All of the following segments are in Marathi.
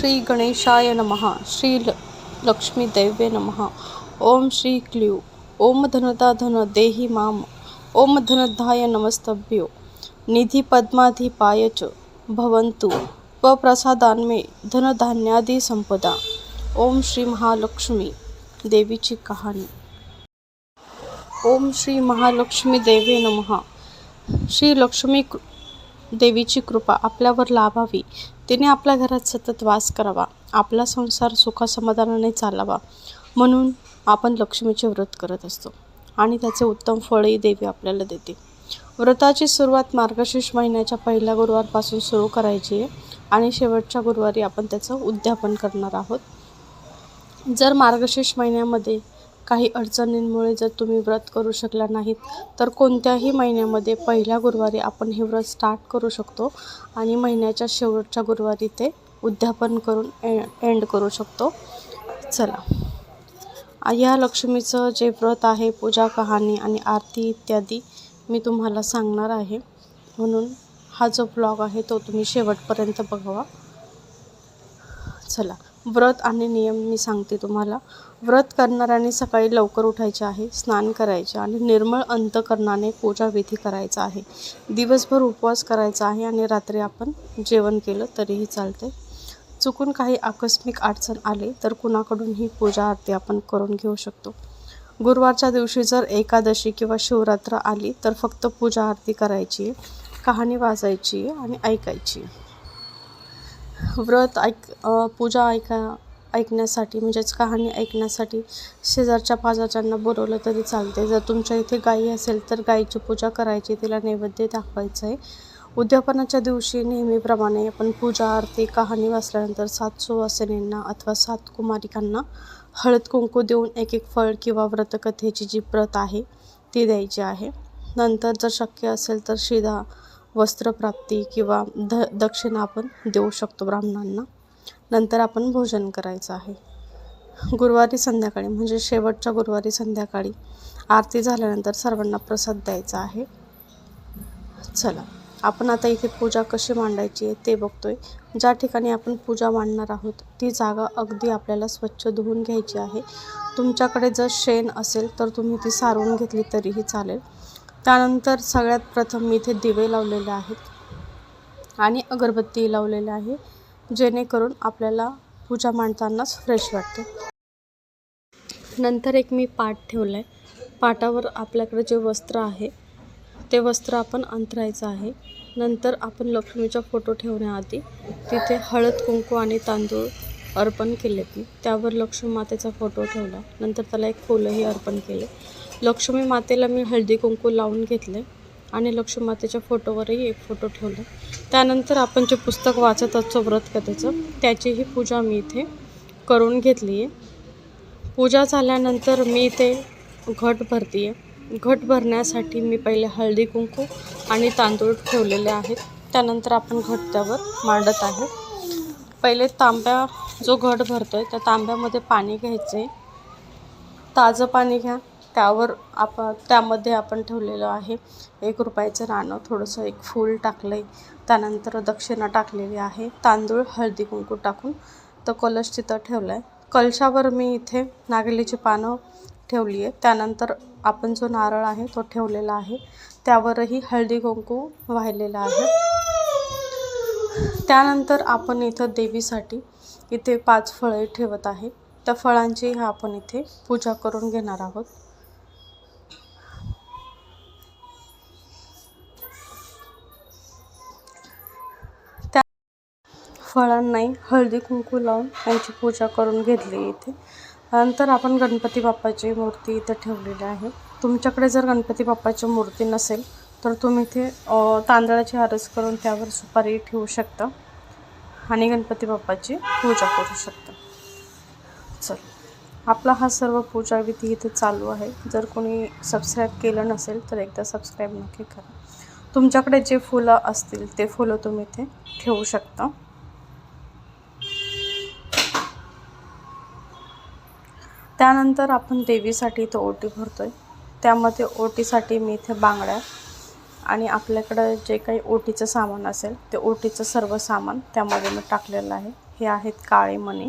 श्री गणेशाय नमः. श्री ल लक्ष्मी दैवे नमः. ओम श्री क्ल्यू. ओम धनदा धन देहि माम. ओम धनधाय नमस्तभ्यो. निधी पद्माधिपाय च. भवन्तु. व प्रसादान्मे धनधान्यादी संपदा. ओम श्री महालक्ष्मी. देवीची कहाणी. ओम श्री महालक्ष्मी देवे नमः. श्री लक्ष्मी कृ- देवीची कृपा आपल्यावर लाभावी. तिने आपल्या घरात सतत वास करावा आपला संसार सुखासमाधानाने चालावा म्हणून आपण लक्ष्मीचे व्रत करत असतो आणि त्याचे उत्तम फळही देवी आपल्याला देते. व्रताची सुरुवात मार्गशीर्ष महिन्याच्या पहिल्या गुरुवारपासून सुरू करायची आहे आणि शेवटच्या गुरुवारी आपण त्याचं उद्यापन करणार आहोत. जर मार्गशीर्ष महिन्यामध्ये काही अडचणींमुळे जर तुम्ही व्रत करू शकला नाहीत तर कोणत्याही महिन्यामध्ये पहिल्या गुरुवारी आपण हे व्रत स्टार्ट करू शकतो आणि महिन्याच्या शेवटच्या गुरुवारी ते उद्यापन करून ए एंड करू शकतो. चला. या लक्ष्मीचं जे व्रत आहे पूजा कहाणी आणि आरती इत्यादी मी तुम्हाला सांगणार आहे. म्हणून हा जो ब्लॉग आहे तो तुम्ही शेवटपर्यंत बघावा. चला. व्रत आणि नियम मी सांगते तुम्हाला. व्रत करणाऱ्याने सकाळी लवकर उठायचे आहे स्नान करायचे आणि निर्मळ अंतकरणाने पूजाविधी करायचा आहे. दिवसभर उपवास करायचा आहे आणि रात्री आपण जेवण केलं तरीही चालते. चुकून काही आकस्मिक अडचण आली तर कुणाकडून ही पूजा आरती आपण करून घेऊ शकतो. गुरुवारच्या दिवशी जर एकादशी किंवा शिवरात्र आली तर फक्त पूजा आरती करायची आहे, कहाणी वाचायची आहे आणि ऐकायची. आहे. व्रत ऐक पूजा ऐका ऐकण्यासाठी म्हणजेच कहाणी ऐकण्यासाठी शेजारच्या पाजारच्यांना बोलवलं तरी चालते जर तुमच्या इथे गाई असेल तर गाईची पूजा करायची तिला नैवेद्य दाखवायचं आहे उद्यापनाच्या दिवशी नेहमीप्रमाणे आपण पूजा आरती कहाणी वाचल्यानंतर सात सुवासिनींना अथवा सात कुमारिकांना हळद कुंकू देऊन एक एक फळ किंवा व्रतकथेची जी प्रत आहे ती द्यायची आहे. नंतर जर शक्य असेल तर शिधा वस्त्रप्राप्ती किंवा ध दक्षिणा आपण देऊ शकतो ब्राह्मणांना. नंतर आपण भोजन करायचं आहे. गुरुवारी संध्याकाळी म्हणजे शेवटच्या गुरुवारी संध्याकाळी आरती झाल्यानंतर सर्वांना प्रसाद द्यायचा आहे. चला आपण आता इथे पूजा कशी मांडायची आहे ते बघतोय. ज्या ठिकाणी आपण पूजा मांडणार आहोत ती जागा अगदी आपल्याला स्वच्छ धुवून घ्यायची आहे. तुमच्याकडे जर शेण असेल तर तुम्ही ती सारवून घेतली तरीही चालेल. त्यानंतर सगळ्यात प्रथम मी इथे दिवे लावलेले आहेत आणि अगरबत्ती लावलेली आहे जेणेकरून आपल्याला पूजा मांडतानाच फ्रेश वाटते. नंतर एक मी पाट ठेवला आहे पाटावर आपल्याकडे जे वस्त्र आहे ते वस्त्र आपण अंतरायचं आहे. नंतर आपण लक्ष्मीचा फोटो ठेवण्याआधी तिथे हळद कुंकू आणि तांदूळ अर्पण केले मी त्यावर लक्ष्मी मातेचा फोटो ठेवला. नंतर त्याला एक फुलंही अर्पण केले. लक्ष्मी मातेला मी हळदी कुंकू लावून घेतले आणि लक्ष्मी मातेच्या फोटोवरही एक फोटो ठेवला त्यानंतर आपण जे पुस्तक वाचत असतो व्रतकथेचं त्याचीही पूजा मी इथे करून घेतली आहे पूजा झाल्यानंतर मी इथे घट भरते आहे घट भरण्यासाठी मी पहिले हळदी कुंकू आणि तांदूळ ठेवलेले आहेत. त्यानंतर आपण घट त्यावर मांडत आहे. पहिले तांब्या जो घट भरतो आहे त्या तांब्यामध्ये पाणी घ्यायचं आहे ताजं पाणी घ्या. त्यावर आप त्यामध्ये आपण ठेवलेलं आहे. एक रुपयाचं नाणं थोडंसं एक फूल टाकलं आहे त्यानंतर दक्षिणा टाकलेली आहे. तांदूळ हळदी कुंकू टाकून तो कलश तिथं ठेवला आहे कलशावर मी इथे नागलीची पानं ठेवली आहे त्यानंतर आपण जो नारळ आहे तो ठेवलेला आहे. त्यावरही हळदी कुंकू वाहिलेला आहे. त्यानंतर आपण इथं देवीसाठी इथे पाच फळे ठेवत आहे. त्या फळांची आपण इथे पूजा करून घेणार आहोत. फळांनाही हळदी कुंकू लावून त्यांची पूजा करून घेतली इथे. नंतर आपण गणपती बाप्पाची मूर्ती इथे ठेवलेली आहे. तुमच्याकडे जर गणपती बाप्पाची मूर्ती नसेल तर तुम्ही इथे तांदळाची आरस करून त्यावर सुपारी ठेवू शकता आणि गणपती बाप्पाची पूजा करू शकता. चल आपला हा सर्व पूजा विधी इथे चालू आहे. जर कोणी सबस्क्राईब केलं नसेल तर एकदा सबस्क्राईब नक्की करा. तुमच्याकडे जे फुलं असतील ते फुलं तुम्ही इथे ठेवू शकता. त्यानंतर आपण देवीसाठी इथं ओटी भरतो आहे त्यामध्ये ओटीसाठी मी इथे बांगड्या आणि आपल्याकडं जे काही ओटीचं सामान असेल ते ओटीचं सर्व सामान त्यामध्ये मी टाकलेलं आहे. हे आहेत काळे मणी.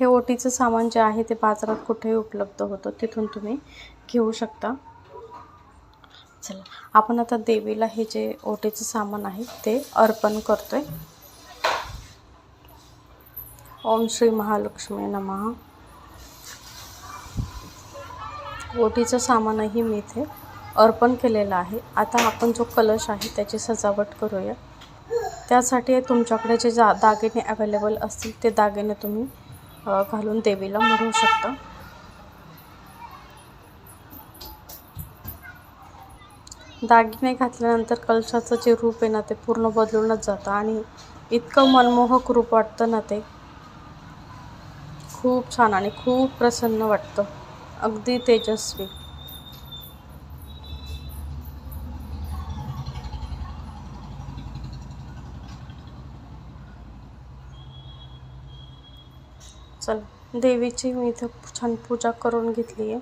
हे ओटीचं सामान जे आहे ते बाजारात कुठेही उपलब्ध होतं तिथून तुम्ही घेऊ शकता. चला आपण आता देवीला हे जे ओटीचं सामान आहे ते अर्पण करतो आहे ओम श्री महालक्ष्मी नमः. ओटीचं सामानही मी इथे अर्पण केलेलं आहे. आता आपण जो कलश आहे त्याची सजावट करूया. त्यासाठी तुमच्याकडे जे जा दागिने अवेलेबल असतील ते दागिने तुम्ही घालून देवीला म्हणू शकता. दागिने घातल्यानंतर कलशाचं जे रूप आहे ना ते पूर्ण बदलूनच जातं आणि इतकं मनमोहक रूप वाटतं ना ते खूप छान आणि खूप प्रसन्न वाटतं. अगदी तेजस्वी. चल देवीची मी इथे छान पूजा करून घेतली आहे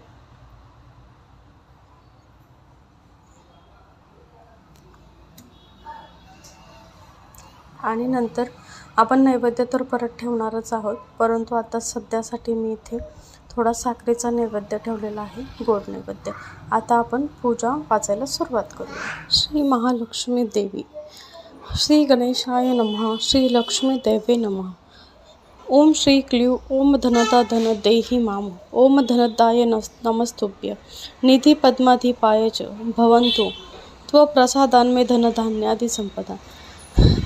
आणि नंतर आपण नैवेद्य तर परत ठेवणारच आहोत परंतु आता सध्यासाठी मी इथे थोडा साखरेचा नैवेद्य ठेवलेला आहे गोड नैवेद्य. आता आपण पूजा वाचायला सुरुवात करूया. श्री महालक्ष्मी देवी श्री गणेशाय नमः श्री लक्ष्मी देवे नमः. ओम श्री क्ल्यू ओम धनदा धन देहि माम ओम धनदाय नस नमस्तुभ्य. निधी पद्माधिपाय च भवन्तु. त्वप्रसादान्मे धनधान्यादी संपदा.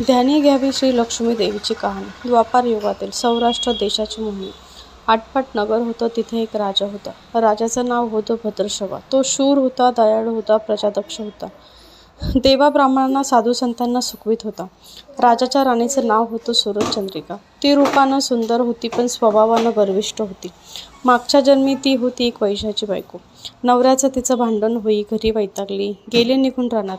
ध्यानी घ्यावी श्री लक्ष्मी देवीची कहाणी. द्वापार युगातील सौराष्ट्र देशाची मोहीम आटपाट नगर होतं तिथे एक राजा होता. राजाचं नाव होतं भद्रशवा. तो शूर होता दयाळू होता प्रजादक्ष होता. देवा ब्राह्मणांना साधू संतांना सुखवीत होता. राजाच्या राणीचं नाव होतं सूरजचंद्रिका ती रूपानं सुंदर होती पण स्वभावानं गर्विष्ट होती. मागच्या जन्मी ती होती एक वैशाची बायको. नवऱ्याचं तिचं भांडण होई घरी वैतागली. गेले निघून रानात.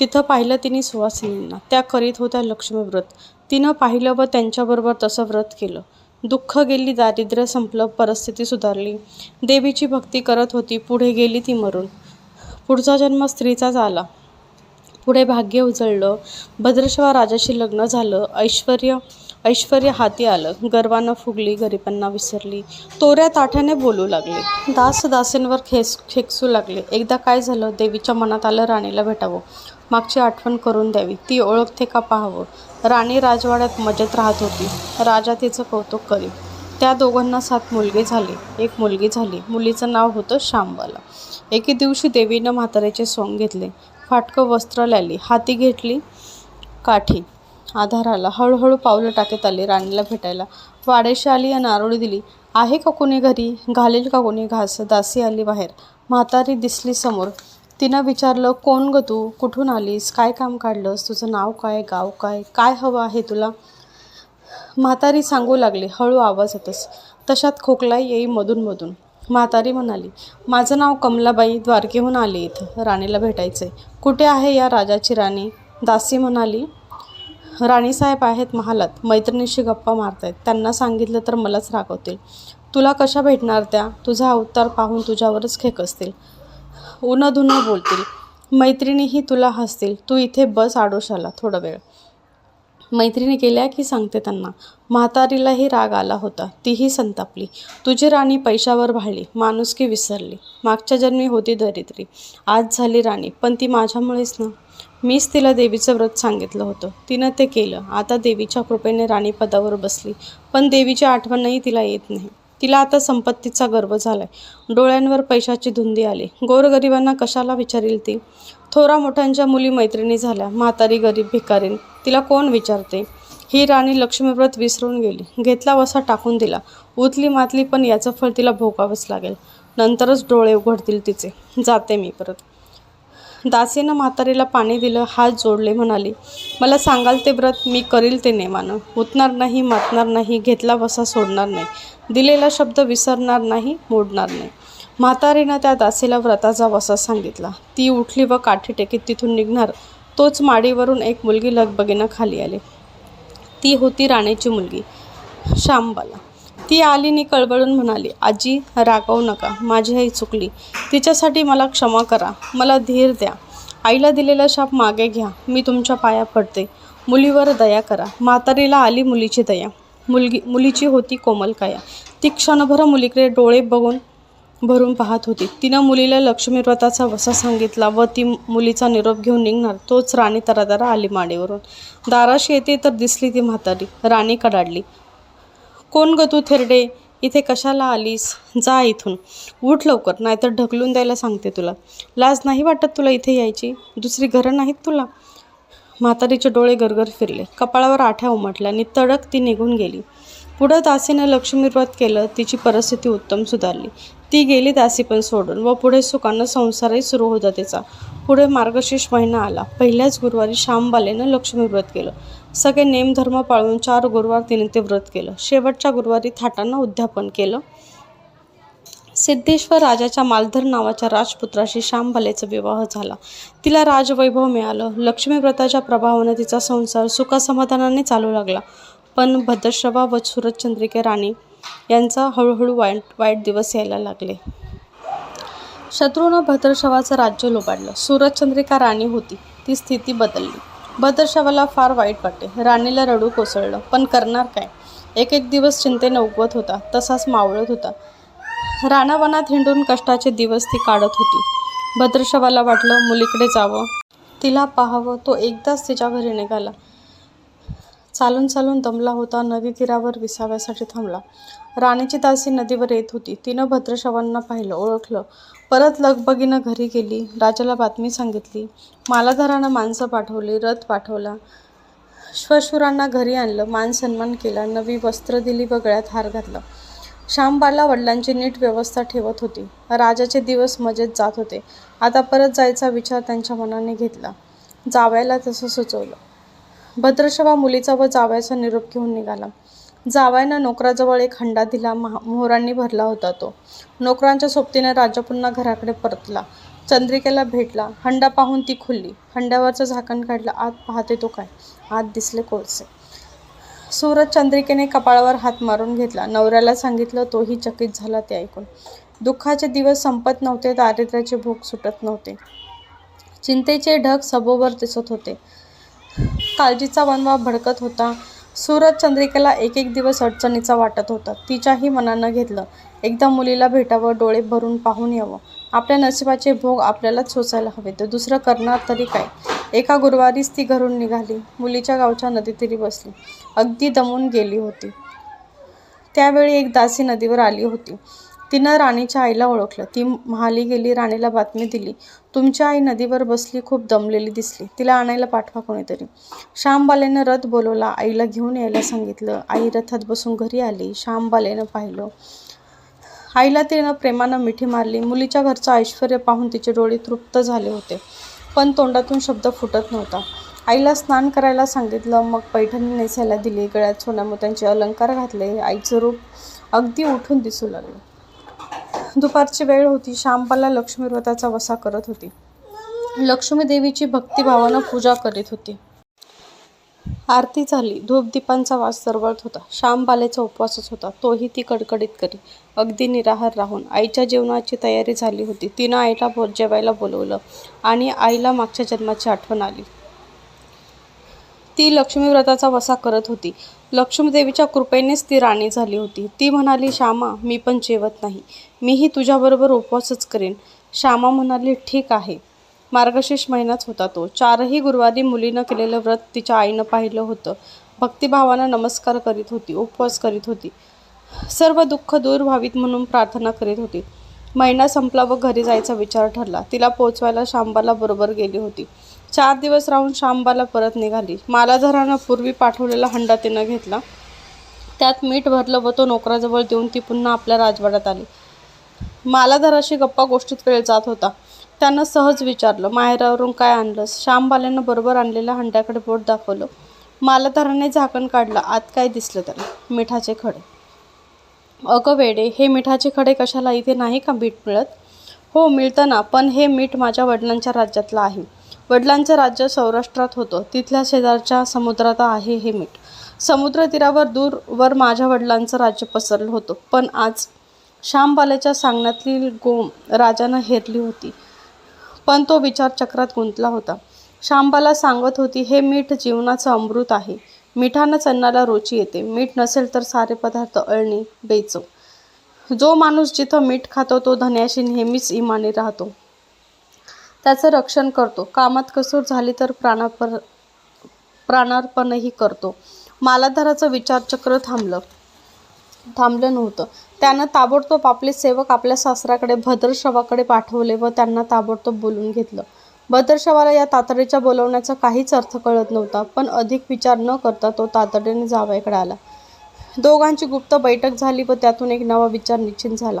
तिथं पाहिलं तिने सुवासिनींना त्या करीत होत्या लक्ष्मी व्रत. तिनं पाहिलं व त्यांच्याबरोबर तसं व्रत केलं. दुःख गेली दारिद्र्य संपलं परिस्थिती सुधारली. देवीची भक्ती करत होती पुढे गेली ती मरून. पुढचा जन्म स्त्रीचाच आला. पुढे भाग्य उजळलं. भद्रशवा राजाशी लग्न झालं. ऐश्वर्य ऐश्वर्य हाती आलं. गर्वानं फुगली गरिबांना विसरली. तोऱ्या ताठ्याने बोलू लागले. दास दासींवर खेस खेकसू लागले. एकदा काय झालं? देवीच्या मनात आलं राणीला भेटावं. मागची आठवण करून द्यावी. ती ओळखते का पाहावं? राणी राजवाड्यात मजेत राहत होती. राजा तिचं कौतुक करी त्या दोघांना सात मुलगे झाले. एक मुलगी झाली. मुलीचं नाव होतं शांबाला एके दिवशी देवीनं म्हाताऱ्याचे सोंग घेतले. फाटकं वस्त्र लायली. हाती घेतली काठी. आधाराला हळूहळू पावलं टाकत आली राणीला भेटायला. वाडेशी आली आणि आरोळी दिली. आहे का कोणी घरी? घालेल का कोणी घास? दासी आली बाहेर. म्हातारी दिसली समोर. तिनं विचारलं कोण ग तू? कुठून आलीस? काय काम काढलंस? तुझं नाव काय? गाव काय? काय हवं आहे तुला? म्हातारी सांगू लागली हळू आवाज येतस. तशात खोकला येई मधून मधून. म्हातारी म्हणाली माझं नाव कमलाबाई द्वारकेहून आले इथं राणीला भेटायचंय. कुठे आहे या राजाची राणी? दासी म्हणाली राणीसाहेब आहेत महालात. मैत्रिणीशी गप्पा मारतायत. त्यांना सांगितलं तर मलाच रागवतील. तुला कशा भेटणार त्या? तुझा अवतार पाहून तुझ्यावरच खेक असतील बोलतील मैत्रिणीही तुला हसतील तू इथे बस आडोशाला थोडा वेळ. मैत्रिणी गेल्या की सांगते त्यांना म्हातारीलाही राग आला होता तीही संतापली. तुझी राणी पैशावर भाळली माणुसकी विसरली. मागच्या जन्मी होती दरिद्री आज झाली राणी पण ती माझ्यामुळेच ना. मीच तिला देवीचं व्रत सांगितलं होतं. तिनं ते केलं. आता देवीच्या कृपेने राणी पदावर बसली पण देवीची आठवणही तिला येत नाही. तिला आता संपत्तीचा गर्व झालाय. डोळ्यांवर पैशाची धुंदी आली. गोरगरिबांना कशाला विचारील ती? थोरा मोठ्यांच्या मुली मैत्रिणी झाल्या. म्हातारी गरीब भिकारीन तिला कोण विचारते? ही राणी लक्ष्मीव्रत विसरून गेली. घेतला वसा टाकून दिला. उतली मातली पण याचं फळ तिला भोगावंच लागेल. नंतरच डोळे उघडतील तिचे. जाते मी परत. दासीनं म्हातारीला पाणी दिलं हात जोडले म्हणाली मला सांगाल ते व्रत मी करील ते नेमानं. उतणार नाही मातणार नाही घेतला वसा सोडणार नाही. दिलेला शब्द विसरणार नाही मोडणार नाही. म्हातारीनं त्या दासीला व्रताचा वसा सांगितला. ती उठली व काठी टेकीत तिथून निघणार. तोच माडीवरून एक मुलगी लगबगीनं खाली आली. ती होती राणीची मुलगी श्यामबाला. ती आली आणि कळवळून म्हणाली आजी रागवू नका माझी आई चुकली. तिच्यासाठी मला क्षमा करा मला धीर द्या. आईला दिलेला शाप मागे घ्या मी तुमच्या पाया पडते. मुलीवर दया करा. म्हातारीला आली मुलीची दया. मुलगी मुलीची होती कोमल काया. ती क्षणभर मुलीकडे डोळे बघून भरून पाहत होती. तिनं मुलीला लक्ष्मीव्रताचा वसा सांगितला व ती मुलीचा निरोप घेऊन निघणार. तोच राणी तरातरा आली माडीवरून. दाराशी येते तर दिसली ती म्हातारी. राणी कडाडली. कोण ग तू थेरडे? इथे कशाला आलीस? जा इथून. उठ लवकर नाहीतर ढकलून द्यायला सांगते तुला. लाज नाही वाटत तुला इथे यायची? दुसरी घरं नाहीत तुला? म्हातारीचे डोळे गरगर फिरले. कपाळावर आठ्या उमटल्या आणि तडक ती निघून गेली. पुढं दासीनं लक्ष्मी व्रत केलं तिची परिस्थिती उत्तम सुधारली. ती गेली दासी पण सोडून व पुढे सुखानं संसारही सुरू होता तिचा. पुढे मार्गशीर्ष महिना आला. पहिल्याच गुरुवारी श्यामबालेनं लक्ष्मी व्रत केलं. सगळे नेमधर्म पाळून चार गुरुवार तिने ते व्रत केलं. शेवटच्या गुरुवारी थाटांना उद्यापन केलं. सिद्धेश्वर राजाच्या मालधर नावाच्या राजपुत्राशी श्यामबालेचा विवाह झाला. तिला राजवैभव मिळालं. लक्ष्मीव्रताच्या प्रभावानं तिचा संसार सुखासमाधानाने चालू लागला. पण भद्रश्रवा व सूरजचंद्रिका राणी यांचा हळूहळू वाईट वाईट दिवस यायला लागले. शत्रूनं भद्रशवाचं राज्य लोबाडलं. सूरजचंद्रिका राणी होती. ती स्थिती बदलली. भद्रशवाला फार वाईट वाटले. राणीला रडू कोसळलं. पण करणार काय? एक एक दिवस चिंतेने उगवत होता. तसाच मावळत होता. राणावनात हिंडून कष्टाचे दिवस ती काढत होती. भद्रशवाला वाटलं मुलीकडे जावं. तिला पाहावं. तो एकदाच तिच्या घरी निघाला. चालून चालून दमला होता नदी तीरावर विसाव्यासाठी थांबला. राणीची दासी नदीवर येत होती. तिनं भद्रशवांना पाहिलं ओळखलं. परत लगबगीनं घरी गेली. राजाला बातमी सांगितली. मालाधारानं माणसं पाठवली रथ पाठवला. श्वशुरांना घरी आणलं मान सन्मान केला नवी वस्त्र दिली व गळ्यात हार घातला. श्यामबाला वडिलांची नीट व्यवस्था ठेवत होती. राजाचे दिवस मजेत जात होते. आता परत जायचा विचार त्यांच्या मनाने घेतला. जावयाला तसं सुचवलं. भद्रशवा मुलीचा व जावयाचा निरोप घेऊन निघाला. जावयानं नोकराजवळ एक हंडा दिला. महा मोहरांनी भरला होता तो. नोकरांच्या सोबतीने राजा पुन्हा घराकडे परतला. चंद्रिकेला भेटला. हंडा पाहून ती खुलली. हंड्यावरचं झाकण काढलं. आत पाहते तो काय? आत दिसले कोळसे. सूरज चंद्रिकेने कपाळावर हात मारून घेतला. नवऱ्याला सांगितलं तोही चकित झाला ते ऐकून. दुःखाचे दिवस संपत नव्हते. दारिद्र्याचे भूक सुटत नव्हते. चिंतेचे ढग सभोवर दिसत होते. काळजीचा वनवा भडकत होता. सुरत चंद्रिकेला एक एक दिवस अडचणीचा वाटत होता. तिच्याही मनानं घेतलं. एकदा मुलीला भेटावं डोळे भरून पाहून यावं. आपल्या नशिबाचे भोग आपल्यालाच सोसायला हवे तर दुसरं करणार तरी काय? एका गुरुवारीच ती घरून निघाली. मुलीच्या गावच्या नदीतीरी बसली. अगदी दमून गेली होती. त्यावेळी एक दासी नदीवर आली होती. तिनं राणीच्या आईला ओळखलं. ती महाली गेली राणीला बातमी दिली. तुमची आई नदीवर बसली खूप दमलेली दिसली. तिला आणायला पाठवा कोणीतरी. श्यामबालेनं रथ बोलवला. आईला घेऊन यायला सांगितलं. आई रथात बसून घरी आली. श्यामबालेनं पाहिलं. आईला तिनं प्रेमानं मिठी मारली. मुलीच्या घरचं ऐश्वर पाहून तिचे डोळे तृप्त झाले होते. पण तोंडातून शब्द फुटत नव्हता. आईला स्नान करायला सांगितलं. मग पैठणी नेसायला दिली. गळ्यात सोन्यामोत्यांचे अलंकार घातले. आईचं रूप अगदी उठून दिसू लागलं. दुपारची वेळ होती. श्यामबाला लक्ष्मी व्रताचा वसा करत होती. लक्ष्मी देवीची भक्तिभावानं पूजा करीत होती. आरती झाली. धूपदीपांचा वास सरवळत होता. श्यामबालेचा उपवासच होता. तोही ती कडकडीत करी. अगदी निराहार राहून आईच्या जेवणाची तयारी झाली होती. तिनं आईला जेवायला बोलवलं आणि आईला मागच्या जन्माची आठवण आली. ती लक्ष्मी व्रताचा वसा करत होती. लक्ष्मीदेवीच्या कृपेनेच ती राणी झाली होती. ती म्हणाली श्यामा मी पण जेवत नाही. मीही तुझ्याबरोबर उपवासच करेन. श्यामा म्हणाली ठीक आहे. मार्गशीर्ष महिनाच होता तो. चारही गुरुवारी मुलीनं केलेलं व्रत तिच्या आईनं पाहिलं होतं. भक्तिभावानं नमस्कार करीत होती उपवास करीत होती. सर्व दुःख दूर व्हावीत म्हणून प्रार्थना करीत होती. महिना संपला व घरी जायचा विचार ठरला. तिला पोचवायला शांबाला बरोबर गेली होती. चार दिवस राहून शांबाला परत निघाली. मालाधरानं पूर्वी पाठवलेला हंडा तिनं घेतला. त्यात मीठ भरलं व तो नोकराजवळ देऊन ती पुन्हा आपल्या राजवाड्यात आली. मालाधराशी गप्पा गोष्टीत वेळ जात होता. त्यानं सहज विचारलं माहेरावरून काय आणलंस? श्यामबालेनं बरोबर आणलेल्या हंड्याकडे बोट दाखवलं. मालाधराने झाकण काढलं आत काय दिसलं त्याला? मिठाचे खडे. अगं वेडे हे मिठाचे खडे कशाला? इथे नाही का मीठ मिळत? हो मिळतं ना पण हे मीठ माझ्या वडिलांच्या राज्यातलं आहे. वडिलांचं राज्य सौराष्ट्रात होतं. तिथल्या शेजारच्या समुद्रात आहे हे मीठ. समुद्रतीरावर दूरवर माझ्या वडिलांचं राज्य पसरलं होतं. पण आज श्यामबालेच्या सांगण्यातली गोम राजानं हेरली होती. पण तो विचार चक्रात गुंतला होता. श्यामबाला सांगत होती हे मीठ जीवनाचं अमृत आहे. मिठानंच अन्नाला रुची येते. मीठ नसेल तर सारे पदार्थ अळणी बेचव जो माणूस जिथं मीठ खातो तो धन्याशी नेहमीच इमानी राहतो. त्याचं रक्षण करतो. कामात कसूर झाली तर प्राणापर प्राणार्पणही करतो. मालाधाराचं विचारचक्र थांबलं. थांबलं नव्हतं. त्यानं ताबडतोब आपले सेवक आपल्या सासऱ्याकडे भद्रशवाकडे पाठवले व त्यांना ताबडतोब बोलून घेतलं. भद्रशवाला या तातडीच्या बोलवण्याचा काहीच अर्थ कळत नव्हता पण अधिक विचार न करता तो तातडीने जावयाकडे आला. दोघांची गुप्त बैठक झाली व त्यातून एक नवा विचार निश्चित झाला.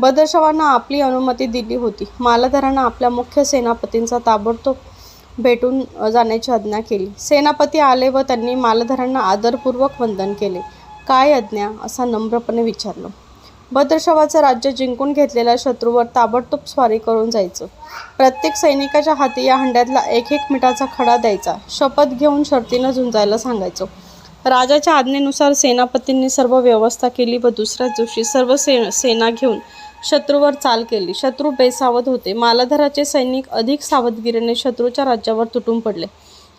बदरशवांना आपली अनुमती दिली होती. मालधरांना आपल्या मुख्य सेनापतींचा ताबडतोब भेटून जाण्याची आज्ञा केली. सेनापती आले व त्यांनी मालधरांना आदरपूर्वक वंदन केले. काय आज्ञा? असा नम्रपणे विचारलं. भद्रशवाचं राज्य जिंकून घेतलेल्या शत्रूवर ताबडतोब स्वारी करून जायचं. प्रत्येक सैनिकाच्या हाती या हंड्यातला एक एक मिठाचा खडा द्यायचा. शपथ घेऊन शर्तीनं झुंजायला सांगायचो. राजाच्या आज्ञेनुसार सेनापतींनी सर्व व्यवस्था केली व दुसऱ्याच दिवशी सर्व से सेना घेऊन शत्रूवर चाल केली. शत्रू बेसावध होते. मालाधराचे सैनिक अधिक सावधगिरीने शत्रूच्या राज्यावर तुटून पडले.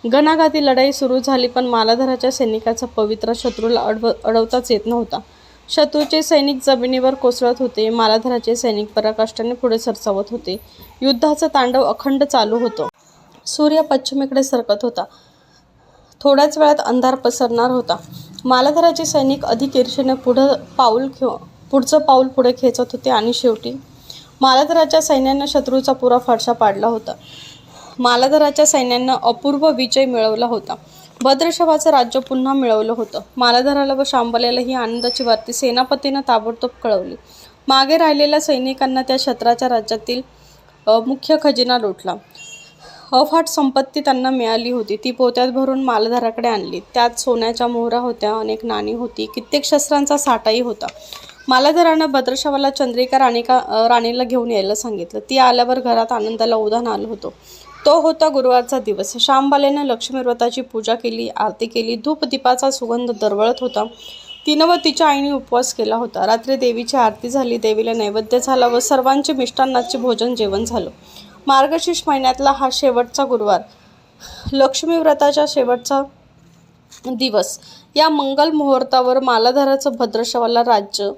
घणाघाती लढाई सुरू झाली पण मालाधराच्या सैनिकाचा पवित्र शत्रूला अडव अडवताच येत नव्हता. शत्रूचे सैनिक जमिनीवर कोसळत होते. मालाधराचे सैनिक पराकाष्ठाने पुढे सरसावत होते. युद्धाचं तांडव अखंड चालू होतो. सूर्य पश्चिमेकडे सरकत होता. थोड्याच वेळात अंधार पसरणार होता. मालाधराचे सैनिक अधिक ईर्षेने पुढं पाऊल घेऊ पुढचं पाऊल पुढे खेचत होते आणि शेवटी मालाधराच्या सैन्यानं शत्रूचा पुरा फडशा पाडला होता. मालाधराच्या सैन्यानं अपूर्व विजय मिळवला होता. भद्रशवाचं राज्य पुन्हा मिळवलं होतं. मालाधराला व शांबल्याला ही आनंदाची वार्ती सेनापतीनं ताबडतोब कळवली. मागे राहिलेल्या सैनिकांना त्या शत्राच्या राज्यातील मुख्य खजिना लुटला. अफाट संपत्ती त्यांना मिळाली होती. ती पोत्यात भरून मालधाराकडे आणली. त्यात सोन्याच्या मोहरा होत्या अनेक नाणी होती. कित्येक शस्त्रांचा साठाही होता. मालाधरानं भद्रशावाला चंद्रिका राणिका राणीला घेऊन यायला सांगितलं ती आल्यावर घरात आनंदाला उधाण आलं होतं. तो होता गुरुवारचा दिवस. श्यामबालेनं लक्ष्मी व्रताची पूजा केली आरती केली धूपदीपाचा सुगंध दरवळत होता. तिनं व तिच्या आईने उपवास केला होता. रात्री देवीची आरती झाली देवीला नैवेद्य झाला व सर्वांचे मिष्टान्नाचे भोजन जेवण झालं. मार्गशीर्ष महिन्यातला हा शेवटचा गुरुवार. लक्ष्मी व्रताच्या शेवटचा दिवस. या मंगल मुहूर्तावर मालाधाराचं भद्रशवाला राज्य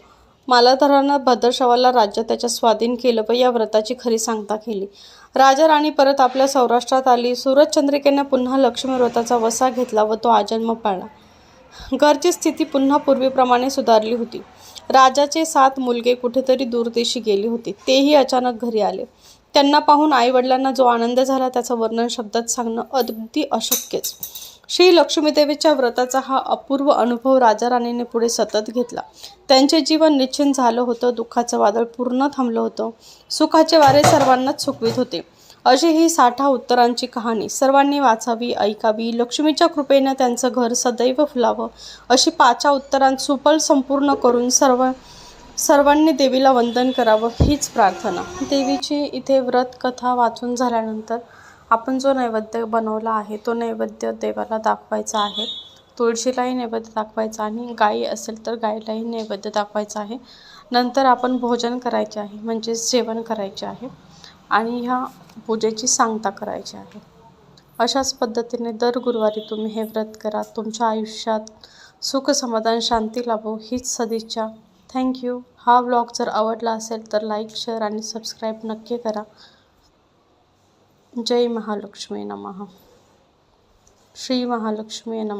मालाधरानं भद्रशवाला राज्य त्याच्या स्वाधीन केलं व या व्रताची खरी सांगता केली. राजा राणी परत आपल्या सौराष्ट्रात आली. सूरजचंद्रिकेनं पुन्हा लक्ष्मी व्रताचा वसा घेतला व तो आजन्म पाळला. घरची स्थिती पुन्हा पूर्वीप्रमाणे सुधारली होती. राजाचे सात मुलगे कुठेतरी दूरदेशी गेले होते. तेही अचानक घरी आले. त्यांना पाहून आईवडिलांना जो आनंद झाला त्याचं वर्णन शब्दात सांगणं अगदी अशक्यच. श्री लक्ष्मीदेवीच्या व्रताचा हा अपूर्व अनुभव राजा राणीने पुढे सतत घेतला. त्यांचे जीवन निश्चिन झालं होतं दुःखाचं वादळ पूर्ण थांबलं होतं. सुखाचे वारे सर्वांनाच सुखवीत होते. अशी ही साठा उत्तरांची कहाणी. सर्वांनी वाचावी ऐकावी लक्ष्मीच्या कृपेनं त्यांचं घर सदैव फुलावं अशी पाचा उत्तरांत सुपल संपूर्ण करून सर्व सर्वांनी देवीला वंदन करावं हीच प्रार्थना. देवीची इथे व्रत कथा वाचून झाल्यानंतर आपण जो नैवेद्य बनवला आहे तो नैवेद्य देवाला दाखवायचा आहे. तुळशीलाही नैवेद्य दाखवायचा आणि गाई असेल तर गाईलाही नैवेद्य दाखवायचा आहे. नंतर आपण भोजन करायचे आहे म्हणजेच जेवण करायचे आहे आणि ह्या पूजेची सांगता करायची आहे. अशाच पद्धतीने दर गुरुवारी तुम्ही हे व्रत करा. तुमच्या आयुष्यात सुख समाधान शांती लाभो हीच सदिच्छा. थँक्यू हा व्लॉग जर आवडला असेल तर लाईक शेअर आणि सबस्क्राईब नक्की करा. जय महालक्ष्मी नमः. श्री महालक्ष्मी नमः.